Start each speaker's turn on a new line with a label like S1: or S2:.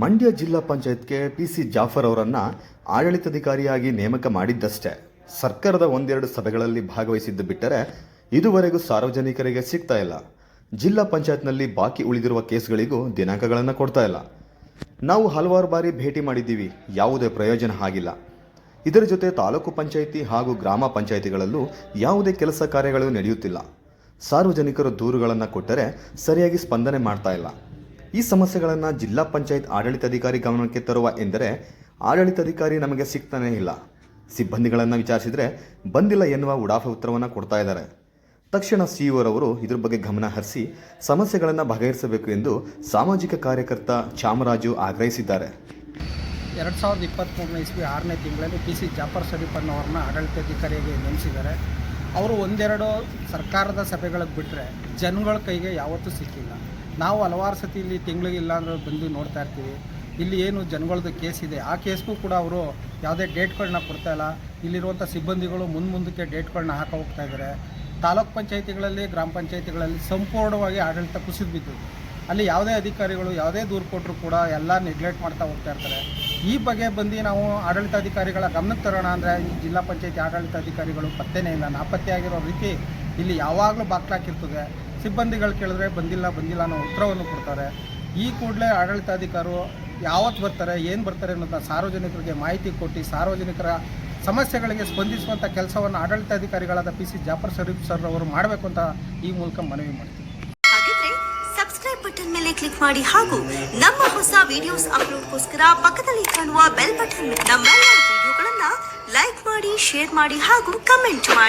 S1: ಮಂಡ್ಯ ಜಿಲ್ಲಾ ಪಂಚಾಯತ್ಗೆ P C Jafar ಅವರನ್ನು ಆಡಳಿತಾಧಿಕಾರಿಯಾಗಿ ನೇಮಕ ಮಾಡಿದ್ದಷ್ಟೇ. ಸರ್ಕಾರದ ಒಂದೆರಡು ಸಭೆಗಳಲ್ಲಿ ಭಾಗವಹಿಸಿದ್ದು ಬಿಟ್ಟರೆ ಇದುವರೆಗೂ ಸಾರ್ವಜನಿಕರಿಗೆ ಸಿಗ್ತಾ ಇಲ್ಲ. ಜಿಲ್ಲಾ ಪಂಚಾಯತ್ನಲ್ಲಿ ಬಾಕಿ ಉಳಿದಿರುವ ಕೇಸ್ಗಳಿಗೂ ದಿನಾಂಕಗಳನ್ನು ಕೊಡ್ತಾ ಇಲ್ಲ. ನಾವು ಹಲವಾರು ಬಾರಿ ಭೇಟಿ ಮಾಡಿದ್ದೀವಿ. ಯಾವುದೇ ಪ್ರಯೋಜನ ಆಗಿಲ್ಲ. ಇದರ ಜೊತೆ ತಾಲೂಕು ಪಂಚಾಯಿತಿ ಹಾಗೂ ಗ್ರಾಮ ಪಂಚಾಯಿತಿಗಳಲ್ಲೂ ಯಾವುದೇ ಕೆಲಸ ಕಾರ್ಯಗಳು ನಡೆಯುತ್ತಿಲ್ಲ. ಸಾರ್ವಜನಿಕರು ದೂರುಗಳನ್ನು ಕೊಟ್ಟರೆ ಸರಿಯಾಗಿ ಸ್ಪಂದನೆ ಮಾಡ್ತಾ ಇಲ್ಲ. ಈ ಸಮಸ್ಯೆಗಳನ್ನು ಜಿಲ್ಲಾ ಪಂಚಾಯತ್ ಆಡಳಿತಾಧಿಕಾರಿ ಗಮನಕ್ಕೆ ತರುವ ಎಂದರೆ, ಆಡಳಿತಾಧಿಕಾರಿ ನಮಗೆ ಸಿಗ್ತಾನೇ ಇಲ್ಲ. ಸಿಬ್ಬಂದಿಗಳನ್ನು ವಿಚಾರಿಸಿದರೆ, ಬಂದಿಲ್ಲ ಎನ್ನುವ ಉಡಾಫೆ ಉತ್ತರವನ್ನು ಕೊಡ್ತಾ ಇದ್ದಾರೆ. ತಕ್ಷಣ ಸಿಇಒರವರು ಇದ್ರ ಬಗ್ಗೆ ಗಮನ ಹರಿಸಿ ಸಮಸ್ಯೆಗಳನ್ನು ಬಗೆಹರಿಸಬೇಕು ಎಂದು ಸಾಮಾಜಿಕ ಕಾರ್ಯಕರ್ತ ಚಾಮರಾಜು ಆಗ್ರಹಿಸಿದ್ದಾರೆ.
S2: ಎರಡು ಸಾವಿರದ ಇಪ್ಪತ್ತ್ಮೂರನೇ ಇಸ್ವಿ ಆರನೇ ತಿಂಗಳಲ್ಲಿ ಪಿ ಸಿ ಜಾಫರ್ ಶರೀಫ್ ಅನ್ನೋರನ್ನ ಆಡಳಿತಾಧಿಕಾರಿಯಾಗಿ ನೇಮಿಸಿದ್ದಾರೆ. ಅವರು ಒಂದೆರಡು ಸರ್ಕಾರದ ಸಭೆಗಳಿಗೆ ಬಿಟ್ಟರೆ ಜನಗಳ ಕೈಗೆ ಯಾವತ್ತೂ ಸಿಕ್ಕಿಲ್ಲ. ನಾವು ಹಲವಾರು ಸತಿ ಇಲ್ಲಿ ತಿಂಗಳಿಗೆ ಇಲ್ಲ ಅಂದ್ರೆ ಬಂದು ನೋಡ್ತಾ ಇರ್ತೀವಿ. ಇಲ್ಲಿ ಏನು ಜನಗಳದ್ದು ಕೇಸ್ ಇದೆ. ಆ ಕೇಸ್ಗೂ ಕೂಡ ಅವರು ಯಾವುದೇ ಡೇಟ್ಗಳನ್ನ ಕೊಡ್ತಾ ಇಲ್ಲ. ಇಲ್ಲಿರುವಂಥ ಸಿಬ್ಬಂದಿಗಳು ಮುಂದೆ ಮುಂದಕ್ಕೆ ಡೇಟ್ಗಳನ್ನ ಹಾಕ ಹೋಗ್ತಾ ಇದ್ದಾರೆ ತಾಲೂಕ್ ಪಂಚಾಯಿತಿಗಳಲ್ಲಿ, ಗ್ರಾಮ ಪಂಚಾಯಿತಿಗಳಲ್ಲಿ ಸಂಪೂರ್ಣವಾಗಿ ಆಡಳಿತ ಕುಸಿದು ಬಿದ್ದಿದೆ ಅಲ್ಲಿ ಯಾವುದೇ ಅಧಿಕಾರಿಗಳು, ಯಾವುದೇ ದೂರು ಕೊಟ್ಟರು ಕೂಡ ಎಲ್ಲ ನೆಗ್ಲೆಕ್ಟ್ ಮಾಡ್ತಾ ಹೋಗ್ತಾ ಇರ್ತಾರೆ. ಈ ಬಗ್ಗೆ ಬಂದು ನಾವು ಆಡಳಿತಾಧಿಕಾರಿಗಳ ಗಮನಕ್ಕೆ ತರೋಣ ಅಂದರೆ ಈ ಜಿಲ್ಲಾ ಪಂಚಾಯತಿ ಆಡಳಿತಾಧಿಕಾರಿಗಳು ಪತ್ತೆನೇ ಇಲ್ಲ. ನಾಪತ್ತೆ ಆಗಿರೋ ರೀತಿ ಇಲ್ಲಿ ಯಾವಾಗಲೂ ಬಾಕ್ಲಾಕಿರ್ತದೆ ಸಿಬ್ಬಂದಿಗಳು ಕೇಳಿದ್ರೆ ಬಂದಿಲ್ಲ ಬಂದಿಲ್ಲ ಅನ್ನೋ ಉತ್ತರವನ್ನು ಕೊಡ್ತಾರೆ. ಈ ಕೂಡಲೇ ಆಡಳಿತಾಧಿಕಾರರು ಯಾವತ್ತು ಬರ್ತಾರೆ, ಏನು ಬರ್ತಾರೆ ಅನ್ನೋದನ್ನ ಸಾರ್ವಜನಿಕರಿಗೆ ಮಾಹಿತಿ ಕೊಟ್ಟು ಸಾರ್ವಜನಿಕರ ಸಮಸ್ಯೆಗಳಿಗೆ ಸ್ಪಂದಿಸುವಂಥ ಕೆಲಸವನ್ನು ಆಡಳಿತಾಧಿಕಾರಿಗಳಾದ P C Jafar Sharif sir ಅವರು ಮಾಡಬೇಕು ಅಂತ ಈ ಮೂಲಕ ಮನವಿ ಮಾಡ್ತೀವಿ
S3: ಸಬ್ಸ್ಕ್ರೈಬ್ ಬಟನ್ ಮೇಲೆ ಕ್ಲಿಕ್ ಮಾಡಿ ಹಾಗೂ ನಮ್ಮ ಹೊಸ ವಿಡಿಯೋಸ್ ಅಪ್ಲೋಡ್ಗೋಸ್ಕರ ಪಕ್ಕದಲ್ಲಿ ಕಾಣುವ ಬೆಲ್ ಬಟನ್ ನಮ್ಮೆಲ್ಲ ವಿಡಿಯೋಗಳನ್ನ ಲೈಕ್ ಮಾಡಿ ಶೇರ್ ಮಾಡಿ ಹಾಗೂ ಕಮೆಂಟ್ ಮಾಡಿ.